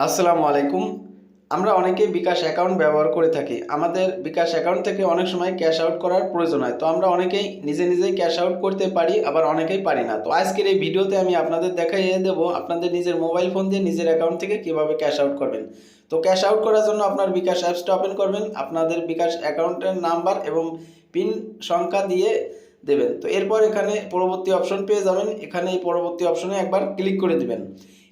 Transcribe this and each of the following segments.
আসসালামু আলাইকুম। আমরা অনেকেই বিকাশ অ্যাকাউন্ট ব্যবহার করে থাকি। আমাদের বিকাশ অ্যাকাউন্ট থেকে অনেক সময় ক্যাশ আউট করার প্রয়োজন হয়। তো আমরা অনেকেই নিজে নিজেই ক্যাশ আউট করতে পারি, আবার অনেকেই পারি না। তো আজকের এই ভিডিওতে আমি আপনাদের দেখাইয়ে দেবো আপনাদের নিজের মোবাইল ফোন দিয়ে নিজের অ্যাকাউন্ট থেকে কীভাবে ক্যাশ আউট করবেন। তো ক্যাশ আউট করার জন্য আপনার বিকাশ অ্যাপসটা ওপেন করবেন, আপনাদের বিকাশ অ্যাকাউন্টের নাম্বার এবং পিন সংখ্যা দিয়ে দেবেন। তো এরপর এখানে পরবর্তী অপশন পেয়ে যাবেন। এখানে এই পরবর্তী অপশনে একবার ক্লিক করে দিবেন।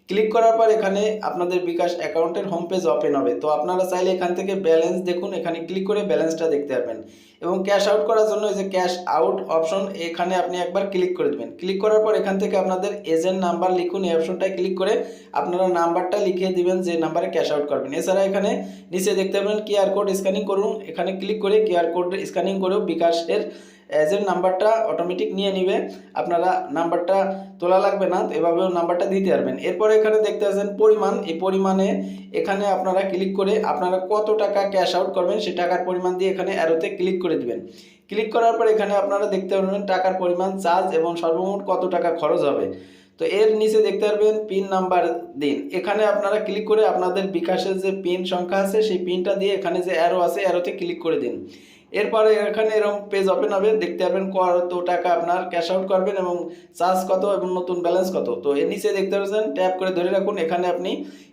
ক্লিক করার পর এখানে আপনাদের বিকাশ অ্যাকাউন্টের হোম পেজ ওপেন হবে। তো আপনারা চাইলে এখান থেকে ব্যালেন্স দেখুন, এখানে ক্লিক করে ব্যালেন্সটা দেখতে পারবেন। এবং ক্যাশ আউট করার জন্য এই যে ক্যাশ আউট অপশন এখানে আপনি একবার ক্লিক করে দেবেন। ক্লিক করার পর এখান থেকে আপনাদের এজেন্ট নাম্বার লিখুন, এই অপশনটায় ক্লিক করে আপনারা নাম্বারটা লিখিয়ে দিবেন, যে নাম্বারে ক্যাশ আউট করবেন। এছাড়া এখানে নিচে দেখতে পাবেন কিউআর কোড স্ক্যানিং করুন। এখানে ক্লিক করে কিউআর কোড স্ক্যানিং করেও বিকাশের এজেন্ট নাম্বারটা অটোমেটিক নিয়ে নিবে। আপনারা নাম্বারটা তোলা লাগবে না, এভাবেও নাম্বারটা দিতে পারবেন। এরপরে এখানে দেখতে পাচ্ছেন পরিমাণ। এই পরিমাণে এখানে আপনারা ক্লিক করে আপনারা কত টাকা ক্যাশ আউট করবেন সেই টাকার পরিমাণ দিয়ে এখানে অ্যারোতে ক্লিক করে দিবেন। ক্লিক করার পর এখানে আপনারা দেখতে পারবেন টাকার পরিমাণ, চার্জ এবং সর্বমোট কত টাকা খরচ হবে। তো এর নিচে দেখতে পারবেন পিন নাম্বার দিন। এখানে আপনারা ক্লিক করে আপনাদের বিকাশের যে পিন সংখ্যা আছে, সেই পিনটা দিয়ে এখানে যে অ্যারো আছে অ্যারোতে ক্লিক করে দিন। এরপরে এখানে এরকম পেজ ওপেন হবে। দেখতে পারবেন কত টাকা আপনার ক্যাশ আউট করবেন এবং চার্জ কত এবং নতুন ব্যালেন্স কত। তো এর নিচে দেখতে পাচ্ছেন ট্যাপ করে ধরে রাখুন। এখানে আপনি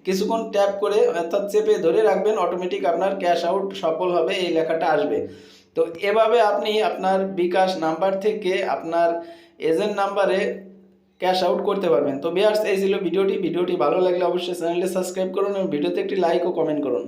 কিছুক্ষণ ট্যাপ করে অর্থাৎ চেপে ধরে রাখবেন অটোমেটিক আপনার ক্যাশ আউট সফল হবে, এই লেখাটা আসবে। তো এভাবে আপনি আপনার বিকাশ নাম্বার থেকে আপনার এজেন্ট নাম্বারে ক্যাশ আউট করতে পারবেন। তো বিয়ার্স এই ছিল ভিডিওটি। ভিডিওটি ভালো লাগলে অবশ্যই চ্যানেলটি সাবস্ক্রাইব করুন এবং ভিডিওতে একটি লাইক ও কমেন্ট করুন।